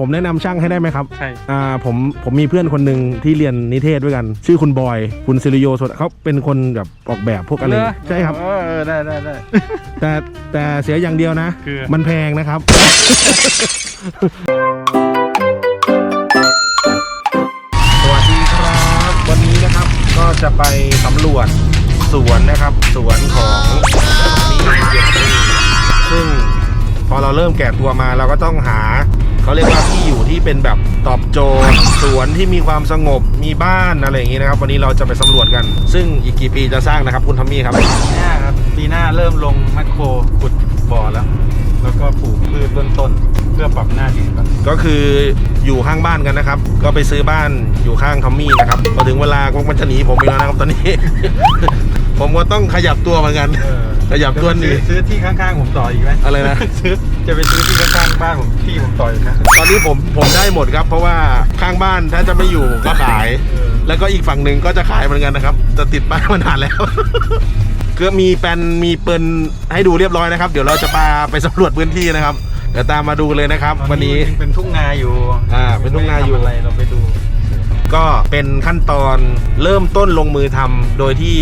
ผมแนะนำช่างให้ได้ไหมครับ ใช่ อ่าผมผมมีเพื่อนคนหนึ่งที่เรียนนิเทศด้วยกัน ชื่อคุณบอย คุณซิริโยสดเขาเป็นคนแบบออกแบบพวกอะไรเหรอใช่ครับ เออเออได้ได้ได้ แต่แต่เสียอย่างเดียวนะ คือ มันแพงนะครับ สวัสดีครับ วันนี้นะครับก็จะไปสำรวจสวนนะครับ สวนของนี่เกียรติซึ่งพอเราเริ่มแก่ตัวมาเราก็ต้องหา เขาเรียกว่าที่อยู่ที่เป็นแบบตอบโจทย์สวนที่มีความสงบมีบ้านอะไรอย่างนี้นะครับ วันนี้เราจะไปสำรวจกัน ซึ่งอีกกี่ปีจะสร้างนะครับ คุณทอมมี่ครับปีหน้าครับปีหน้าเริ่มลงแมคโครขุดบ่อแล้ว แล้วก็ปลูกพืชเบื้องต้น เพื่อปรับหน้าดินก่อนก็คืออยู่ข้างบ้านกันนะครับ ก็ไปซื้อบ้านอยู่ข้างทอมมี่นะครับพอถึงเวลาก็มันจะหนีผมไปแล้วนะครับตอนนี้ ผมก็ต้องขยับตัวเหมือนกันขยับตัวหนี ซื้อซื้อที่ข้างๆผมต่ออีกไหมอะไรนะ ซื้อจะไปซื้อที่ข้างๆบ้านผมที่ผมต่ออีกนะ ตอนนี้ผมผมได้หมดครับ เพราะว่าข้างบ้านถ้าจะไม่อยู่ก็ขาย เออ แล้วก็อีกฝั่งหนึ่งก็จะขายเหมือนกันนะครับจะติดป้ายมานานแล้ว ก็มีแปลนมีเปิลให้ดูเรียบร้อยนะครับ เดี๋ยวเราจะพาไปสำรวจพื้นที่นะครับ เดี๋ยวตามมาดูเลยนะครับ วันนี้ยังเป็นทุ่งนาอยู่อ่าเป็นทุ่งนาอยู่ ไม่ได้ทำอะไรเราไปดู ก็เป็นขั้นตอนเริ่มต้นลงมือทำโดยที่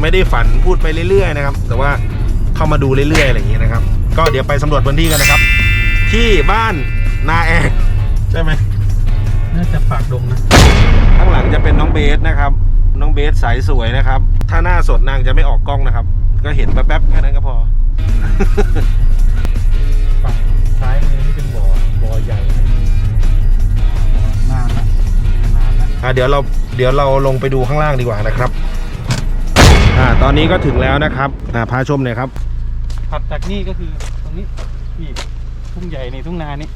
ไม่ได้ฝันพูดไปเรื่อยๆนะครับ แต่ว่าเข้ามาดูเรื่อยๆอะไรอย่างเงี้ยนะครับ ก็เดี๋ยวไปสำรวจพื้นที่กันนะครับ ที่บ้านนาแอกใช่ไหมน่าจะปากดงนะ ข้างหลังจะเป็นน้องเบสนะครับ น้องเบสสายสวยนะครับ ถ้าหน้าสดนางจะไม่ออกกล้องนะครับ ก็เห็นแป๊บๆแค่นั้นก็พอฝั่งซ้ายมือนี่เป็นบ่อบ่อใหญ่ นานละอะเดี๋ยวเราเดี๋ยวเราลงไปดูข้างล่างดีกว่านะครับอ่าตอนนี้ก็ถึงแล้วนะครับอ่าพาชมหน่อยครับ ถัดจากนี่ก็คือตรงนี้นี่ทุ่งใหญ่นี่ทุ่งนานี่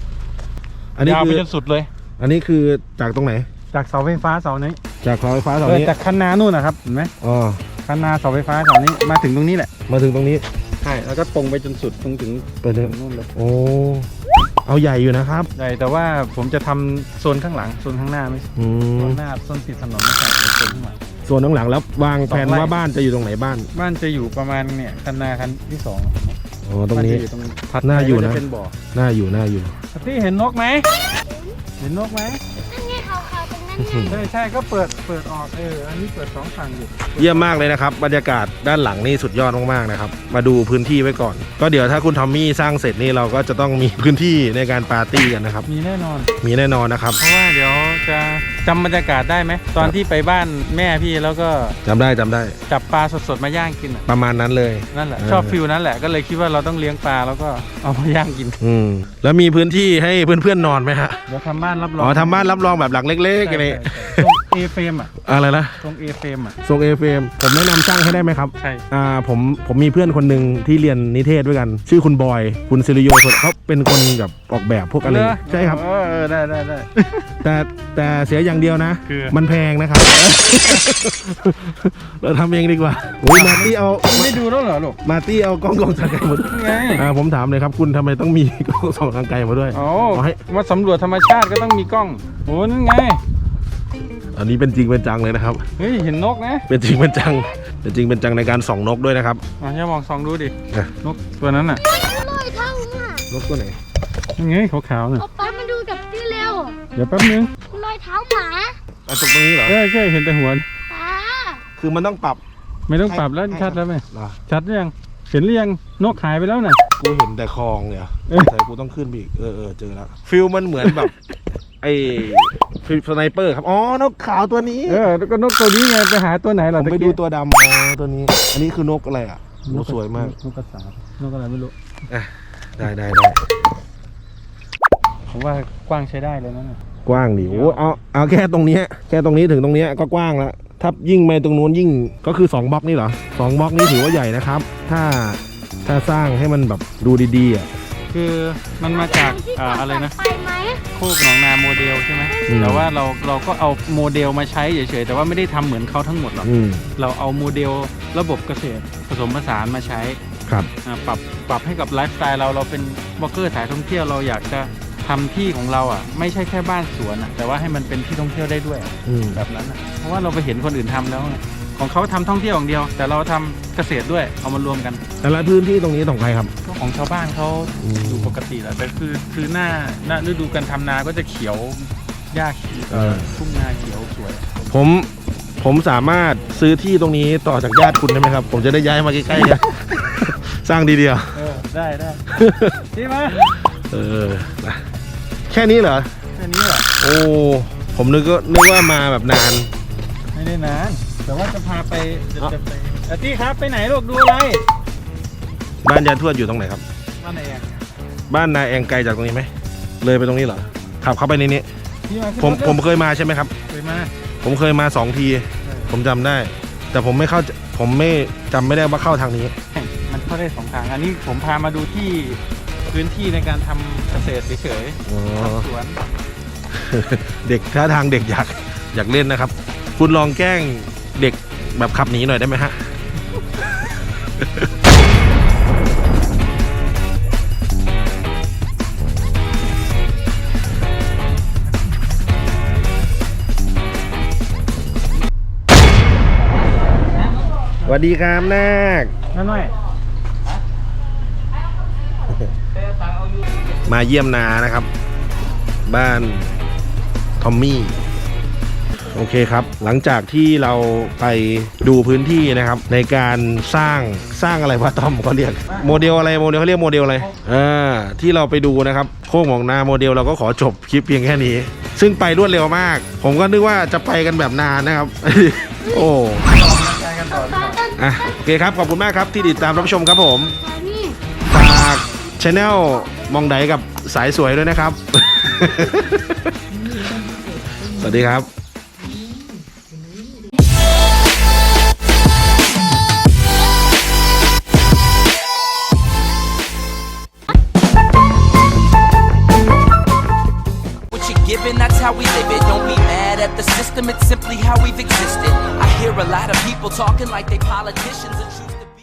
อันนี้ยาวคืไปอจนสุดเลย อันนี้คือจากตรงไหน จากเสาไฟฟ้าเสานี้จากเสาไฟฟ้าเสาเออนี้จากคันนานู่นนะครับเห็นไหมอ๋อคันนาเสาไฟฟ้าเสานี้มาถึงตรงนี้แหละมาถึงตรงนี้ใช่แล้วก็ตรงไปจนสุดตรงถึงไปเลยถึงนู่นเลยโอ้ เอาใหญ่อยู่นะครับ ใหญ่แต่ว่าผมจะทำโซนข้างหลังโซนข้างหน้าไม่อืโซมนหน้าโซนติดถนนไม่ใช่เป็นโซนข้างหลัง ส่วนข้างหลังแล้ววางแผนสองไร่ ว่าบ้านจะอยู่ตรงไหนบ้านบ้านจะอยู่ประมาณเนี่ยคันนาคันที่สองอ๋อตรงนี้ บ้าจะอยู่ตรงถัดน่าอยู่นะ ไปก็จเป็นบ่อน่าอยู่น่าอยู่ พี่เห็นนกไหมเห็นนกไหม นั่นไงขาวๆตรงนั้นไงใช่ใช่ก็เปิดเปิดออกเอออันนี้เปิดสองฝั่งอยู่เยี่ยมมากเลยนะครับบรรยากาศด้านหลังนี่สุดยอดมากๆนะครับ มาดูพื้นที่ไว้ก่อน ก็เดี๋ยวถ้าคุณทอมมี่สร้างเสร็จนี่เราก็จะต้องมีพื้นที่ในการปาร์ตี้กันนะครับ มีแน่นอน มีแน่นอนนะครับเพราะว่าเดี๋ยวจะจำบรรยากาศได้ไหมตอนที่ไปบ้านแม่พี่แล้วก็จำได้จำได้จับปลาสดๆมาย่างกินน่ะประมาณนั้นเลย นั่นแหละเออชอบฟิลนั้นแหละก็เลยคิดว่าเราต้องเลี้ยงปลาแล้วก็เอามาย่างกินอืมแล้วมีพื้นที่ให้เพื่อนๆนอนไหมฮะเดี๋ยวทำบ้านรับรองอ๋อทำบ้านรับรองแบบหลังเล็กๆอะไรตรงเอเฟมอะอะไรนะตรงเอเฟมอะ ทรงเอฟเมผมแนะนำช่างให้ได้ไหมครับ ใช่ อ่าผมผมมีเพื่อนคนหนึ่งที่เรียนนิเทศด้วยกัน ชื่อคุณบอย คุณซิริโยสดเขาเป็นคนแบบออกแบบพวกอะไรเหรอใช่ครับ เออเออได้ได้ได้ แต่แต่เสียอย่างเดียวนะ คือ มันแพงนะครับ เราทำเองดีกว่าโอ้ยมาตี้เอาไม่ดูแล้วเหรอลูกมาตี้เอากล้องกองทางไกลมาด้วยนี่ไงอ่าผมถามเลยครับคุณทำไมต้องมีกล้องส่องทางไกลมาด้วย โอ้เอาให้ มาสำรวจธรรมชาติก็ต้องมีกล้องโอ้นั่นไง อันนี้เป็นจริงเป็นจังเลยนะครับ เฮ้ยเห็นนกนะเป็นจริงเป็นจัง เป็นจริงเป็นจังในการส่องนกด้วยนะครับ อะอย่ามองส่องดูดิ อะ นกตัวนั้นน่ะ ลอยเท่าอะนกตัวไหนยังไงขาวๆน่ะ เอาป้ามาดูกับที่เร็วเดี๋ยวแป๊บนึงรอยเท้าหมาอะตรงนี้เหรอ เออใช่เห็นแต่หัว ป้าคือมันต้องปรับ ไม่ต้องปรับแล้วให้ชัดแล้วไหมเหรอชัดหรือยัง เห็นหรือยัง นกหายไปแล้วน่ะ กูเห็นแต่คลองเนี่ยเออแต่กูต้องขึ้นไปอีก เออเออเจอแล้วฟิลมันเหมือนแบบ ไอ้ ฟิลสไนเปอร์ครับ อ๋อนกขาวตัวนี้เออแล้วก็นกตัวนี้ไงไปหาตัวไหนผล่ะมไปตะดูกี้ตัวดำอ๋อตัวนี้ อันนี้คือนกอะไรอะโอ้สวยมาก นกกระสาบนกอะไรไม่รู้ได้ได้ได้ผมว่ากว้างใช้ได้เลยนะน่ะกว้างดิโอ้เอาเอาแค่ตรงเนี้ยแค่ตรงนี้ถึงตรงเนี้ยก็กว้างแล้วถ้ายิ่งไปตรงนู้นยิ่งก็คือ 2บล็อกนี่เหรอสองบล็อกนี่ถือว่าใหญ่นะครับ ถ้าถ้าสร้างให้มันแบบดูดีๆอะ คือมันมาจากอ่าอะไรนะไปไหมโคกหนองนาโมเดลใช่ไหมอืม แต่ว่าเราเราก็เอาโมเดลมาใช้เฉยๆแต่ว่าไม่ได้ทำเหมือนเขาทั้งหมดหรอก อืมเราเอาโมเดลระบบเกษตรผสมผสานมาใช้ครับ อ่าปรับปรับให้กับไลฟ์สไตล์เราเราเป็นบล็อกเกอร์สายท่องเที่ยวเราอยากจะทำที่ของเราอะไม่ใช่แค่บ้านสวนอะแต่ว่าให้มันเป็นที่ท่องเที่ยวได้ด้วยอะอืม แบบนั้นอะเพราะว่าเราไปเห็นคนอื่นทำแล้วไง ของเขาทำท่องเที่ยวอย่างเดียว แต่เราทำเกษตรด้วยเอามารวมกัน แต่ละพื้นที่ตรงนี้ของใครครับก็ของชาวบ้านเขาอืมอยู่ปกติแหละแต่คือคือหน้าหน้าฤดูการทำนาก็จะเขียวหญ้าเขียวเออทุ่งนาเขียวสวย ผมผมสามารถซื้อที่ตรงนี้ต่อจากญาติคุณได้ไหมครับ ผมจะได้ย้ายมาใกล้ๆกันสร้างดีเดียวเออได้ได้ที่มาเออนะแค่นี้เหรอแค่นี้แหละโอ้ผมนึกก็นึกว่ามาแบบนาน ไม่ได้นาน แต่ว่าจะพาไปจะจะไปอาตี้ครับไปไหนลูกดูอะไรบ้านยายทวดอยู่ตรงไหนครับ บ้านไหนเองบ้านนาแองไกลจากตรงนี้ไหมเลยไปตรงนี้เหรอขับเข้าไปในนี้ที่มาขึ้นผมรถเร็วผมเคยมาใช่ไหมครับเคยมาผมเคยมาสองที ผมจำได้ แต่ผมไม่เข้าผมไม่จำไม่ได้ว่าเข้าทางนี้มันเข้าได้สองทางอันนี้ผมพามาดูที่พื้นที่ในการทำเกษตรเฉยอ๋อๆทำสวน เด็กท่าทางเด็กอยากอยากเล่นนะครับ คุณลองแกล้ง เด็กแบบขับหนีหน่อยได้ไหมฮะสวัสดีครับนาคนั่นหน่อยมาเยี่ยมนานะครับ บ้านทอมมี่ โอเคครับ หลังจากที่เราไปดูพื้นที่นะครับ ในการสร้างสร้างอะไรวะต้อมเขาเรียกโมเดลอะไรโมเดลเขาเรียกโมเดลอะไรอ่าที่เราไปดูนะครับ โค้งของนาโมเดลเราก็ขอจบคลิปเพียงแค่นี้ ซึ่งไปรวดเร็วมาก ผมก็นึกว่าจะไปกันแบบนานนะครับ โอ้อะโอเคครับขอบคุณมากครับที่ติดตามรับชมครับผมปลานี่ฝากช anel มองไดกับสายสวยด้วยนะครับ สวัสดีครับ it's simply how we've existed. I hear a lot of people talking like they politicians.